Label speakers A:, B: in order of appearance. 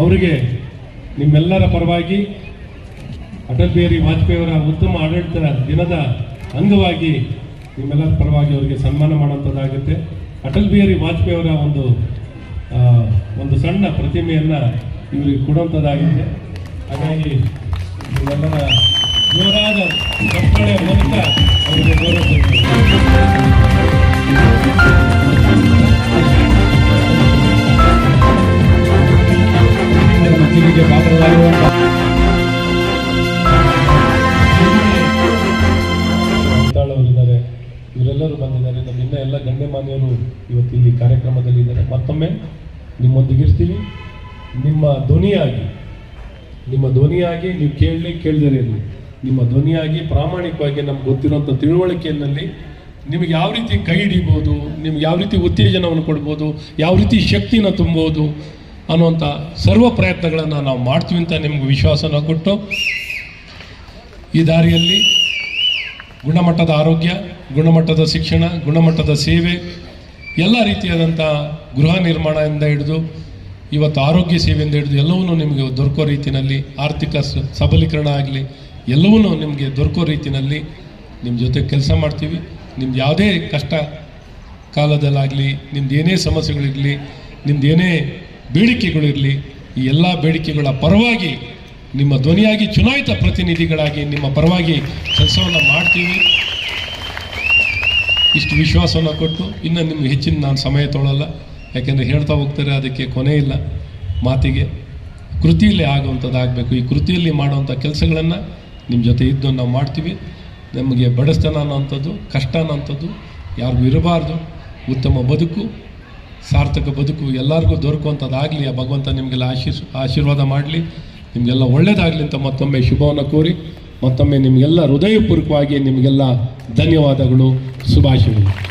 A: ಅವರಿಗೆ ನಿಮ್ಮೆಲ್ಲರ ಪರವಾಗಿ ಅಟಲ್ ಬಿಹಾರಿ ವಾಜಪೇಯಿಯವರ ಉತ್ತಮ ಆಡಳಿತ ದಿನದ ಅಂಗವಾಗಿ ನಿಮ್ಮೆಲ್ಲರ ಪರವಾಗಿ ಅವರಿಗೆ ಸನ್ಮಾನ ಮಾಡುವಂಥದ್ದಾಗುತ್ತೆ ಅಟಲ್ ಬಿಹಾರಿ ವಾಜಪೇಯಿಯವರ ಒಂದು ಒಂದು ಸಣ್ಣ ಪ್ರತಿಮೆಯನ್ನು ಇವರಿಗೆ ಕೊಡುವಂಥದ್ದಾಗಿದೆ ಹಾಗಾಗಿ ನಿಮ್ಮೆಲ್ಲರ ಜೋರಾದ ಮೆಚ್ಚುಗೆಗೆ ಪಾತ್ರರಾಗಿರುವಂತಹ ಅವರಿದ್ದಾರೆ ಇವರೆಲ್ಲರೂ ಬಂದಿದ್ದಾರೆ. ನಮ್ಮ ಇನ್ನ ಎಲ್ಲ ಗಣ್ಯಮಾನ್ಯರು ಇವತ್ತು ಇಲ್ಲಿ ಕಾರ್ಯಕ್ರಮದಲ್ಲಿ ಇದ್ದಾರೆ. ಮತ್ತೊಮ್ಮೆ ನಿಮ್ಮೊಂದಿಗೆ ಇರ್ತೀವಿ ನಿಮ್ಮ ಧ್ವನಿಯಾಗಿ ನಿಮ್ಮ ಧ್ವನಿಯಾಗಿ ನೀವು ಕೇಳಲಿ ಕೇಳದಿರಲಿ ಇರಲಿ ನಿಮ್ಮ ಧ್ವನಿಯಾಗಿ ಪ್ರಾಮಾಣಿಕವಾಗಿ ನಮ್ಗೆ ಗೊತ್ತಿರುವಂಥ ತಿಳುವಳಿಕೆಯಲ್ಲಿ ನಿಮಗೆ ಯಾವ ರೀತಿ ಕೈ ಹಿಡಿಬೋದು, ನಿಮ್ಗೆ ಯಾವ ರೀತಿ ಉತ್ತೇಜನವನ್ನು ಕೊಡ್ಬೋದು, ಯಾವ ರೀತಿ ಶಕ್ತಿನ ತುಂಬೋದು ಅನ್ನುವಂಥ ಸರ್ವ ಪ್ರಯತ್ನಗಳನ್ನು ನಾವು ಮಾಡ್ತೀವಿ ಅಂತ ನಿಮ್ಗೆ ವಿಶ್ವಾಸನ ಕೊಟ್ಟು ಈ ದಾರಿಯಲ್ಲಿ ಗುಣಮಟ್ಟದ ಆರೋಗ್ಯ, ಗುಣಮಟ್ಟದ ಶಿಕ್ಷಣ, ಗುಣಮಟ್ಟದ ಸೇವೆ, ಎಲ್ಲ ರೀತಿಯಾದಂಥ ಗೃಹ ನಿರ್ಮಾಣದಿಂದ ಹಿಡಿದು ಇವತ್ತು ಆರೋಗ್ಯ ಸೇವೆಯಿಂದ ಹಿಡಿದು ಎಲ್ಲವನ್ನೂ ನಿಮಗೆ ದೊರಕೋ ರೀತಿಯಲ್ಲಿ ಆರ್ಥಿಕ ಸಬಲೀಕರಣ ಆಗಲಿ, ಎಲ್ಲವನ್ನೂ ನಿಮಗೆ ದೊರಕೋ ರೀತಿಯಲ್ಲಿ ನಿಮ್ಮ ಜೊತೆ ಕೆಲಸ ಮಾಡ್ತೀವಿ. ನಿಮ್ದು ಯಾವುದೇ ಕಷ್ಟ ಕಾಲದಲ್ಲಾಗಲಿ, ನಿಮ್ದು ಏನೇ ಸಮಸ್ಯೆಗಳಿರಲಿ, ನಿಮ್ದು ಏನೇ ಬೇಡಿಕೆಗಳಿರಲಿ, ಈ ಎಲ್ಲ ಬೇಡಿಕೆಗಳ ಪರವಾಗಿ ನಿಮ್ಮ ಧ್ವನಿಯಾಗಿ ಚುನಾಯಿತ ಪ್ರತಿನಿಧಿಗಳಾಗಿ ನಿಮ್ಮ ಪರವಾಗಿ ಕೆಲಸವನ್ನು ಮಾಡ್ತೀವಿ. ಇಷ್ಟು ವಿಶ್ವಾಸವನ್ನು ಕೊಟ್ಟು ಇನ್ನು ನಿಮ್ಗೆ ಹೆಚ್ಚಿನ ನಾನು ಸಮಯ ತೊಗೊಳ್ಳಲ್ಲ ಯಾಕೆಂದರೆ ಹೇಳ್ತಾ ಹೋಗ್ತಾರೆ, ಅದಕ್ಕೆ ಕೊನೆ ಇಲ್ಲ ಮಾತಿಗೆ. ಕೃತಿಯಲ್ಲಿ ಆಗುವಂಥದ್ದಾಗಬೇಕು. ಈ ಕೃತಿಯಲ್ಲಿ ಮಾಡುವಂಥ ಕೆಲಸಗಳನ್ನು ನಿಮ್ಮ ಜೊತೆ ಇದ್ದು ನಾವು ಮಾಡ್ತೀವಿ. ನಮಗೆ ಬಡಸ್ತನ ಅನ್ನೋಂಥದ್ದು ಕಷ್ಟ ಅನ್ನೋಂಥದ್ದು ಯಾರಿಗೂ ಇರಬಾರ್ದು. ಉತ್ತಮ ಬದುಕು ಸಾರ್ಥಕ ಬದುಕು ಎಲ್ಲರಿಗೂ ದೊರಕುವಂಥದ್ದಾಗಲಿ. ಆ ಭಗವಂತ ನಿಮಗೆಲ್ಲ ಆಶೀರ್ ಆಶೀರ್ವಾದ ಮಾಡಲಿ. ನಿಮಗೆಲ್ಲ ಒಳ್ಳೆಯದಾಗಲಿ ಅಂತ ಮತ್ತೊಮ್ಮೆ ಶುಭವನ್ನು ಕೋರಿ, ಮತ್ತೊಮ್ಮೆ ನಿಮಗೆಲ್ಲ ಹೃದಯಪೂರ್ವಕವಾಗಿ ನಿಮಗೆಲ್ಲ ಧನ್ಯವಾದಗಳು, ಶುಭಾಶಯಗಳು.